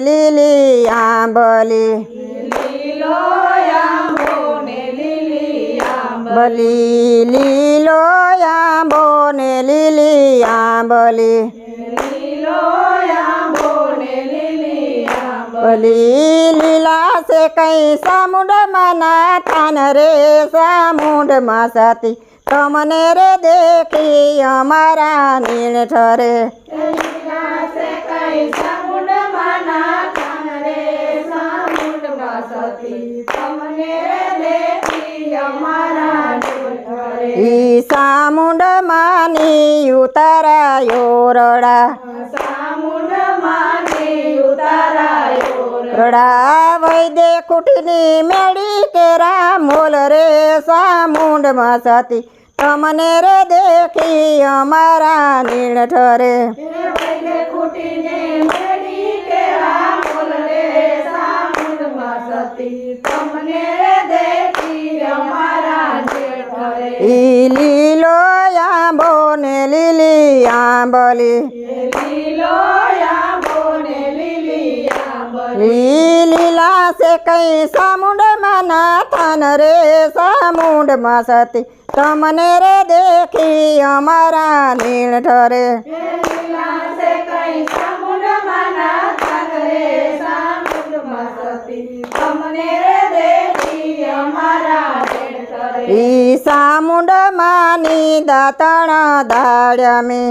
લીલી આંબલી. બલી લીલો આંબો ને લીલી આંબલી. બલી લીલા છે કઈ સામુંડમાં ના થાન રે, સામુંડમાં સાથી. તમને રે દેખી અમારા નીણ ઠરે. ઈ સામુંડમાંની ઉતારાયો રડા. સામુંડમાં ને ઉતારાયો રડા વૈદે કુટીની મેળી કેરા મોલ રે સામુંડમાં સતી. તમને રે દેખી અમારા નીણ ઠરે. એ વૈલે મેળી કેળા આંબલી લીલો છે કઈ સામુંડમાં ના થાન રે, સામુંડમાં સતી. તમને રે દેખી અમારા નીણ ઠરે એ લીલા છે કઈ સામુંડમાં ના થાન રે સામુંડમાં સતી તમને દેખી અમારા જેઠરે ઈ સામુંડમાંની દાતણા દાડ્યામી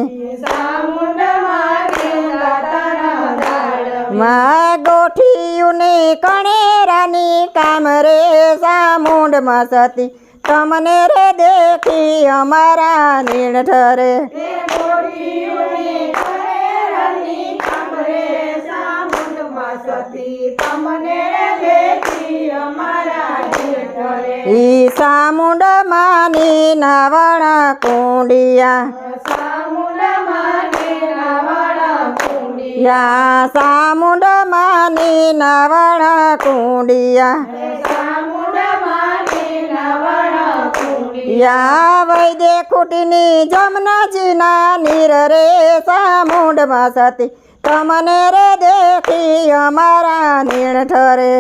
મા ગોઠિયુને કણેરાની કામ રે સામુંડમાં સતી. તમને રે દેખી અમારા નીણ ઠરે સતી તમને દેખી અમારા ઈ સામુંડમાંની નવણ કુંડિયા. સામુંડ માની નવણ કુંડિયા. વૈદે કુટીની જમનાજીના નીર રે સામુંડમાં સતી. તમને રે દેખી અમારા નીણ ઠરે.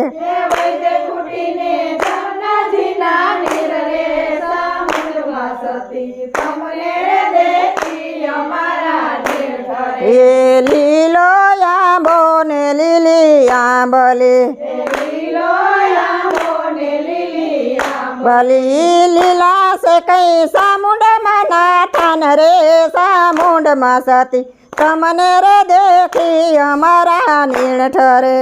લીલો છે કઈ સામુંડમાં ના થાન રે, સામુંડમાં સતી તમને રે દેખી અમારા નીણ ઠરે.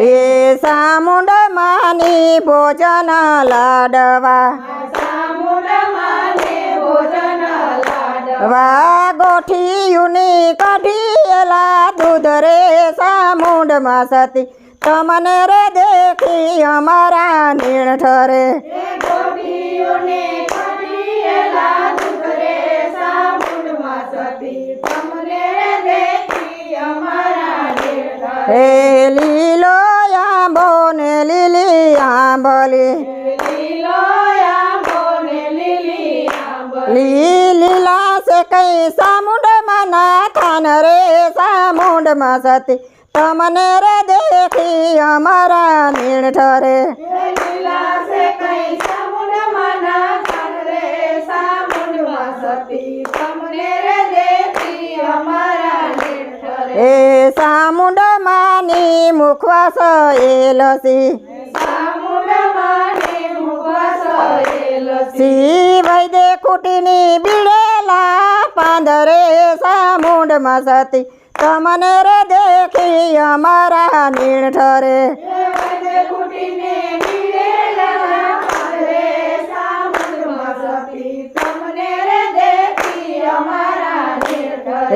એ સામુંડ માની ભોજન સામુંડમાં વા ગોઠિયુની કઢીએલા દૂધ રે સામુંડમાં સતી. તમને રે દેખી અમારા નીણ ઠરે. હે લીલો આંબો ને લીલી આંબલી. લીલો આંબો ને લીલી આંબલી. કઈ સામુંડમાં ના ખાન રે સામુંડમાં સતી. તમને રે દેખી અમારા નીણ ઠરે. એ સામુંડ માની મુખવાસ સતી એ એલસી સી વૈદે કુટીની બીડેલા પાંદરે સામુંડમાં સતી તમને રે દેખી અમારા નીણ ઠરે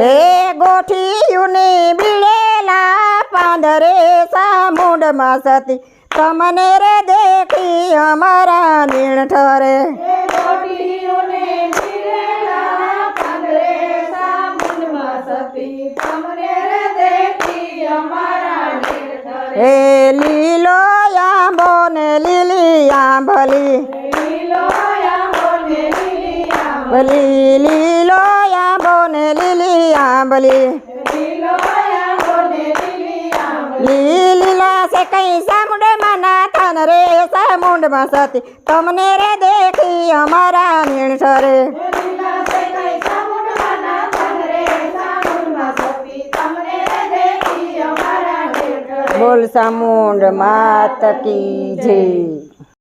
એ ગોઠિયુની બીડેલા પાંદરે સામુંડમાં સતી તમને રે દેખી અમારા નીણ ઠરે લીલિયા ભલી ભલી લીલો બોને લીલિયા ભલી લીલીલા છે કઈ સામુંડ માના રે સામુંડમાં તમને રે દેખી અમારા મીણ રે બોલ સામુંડ માત કી જય.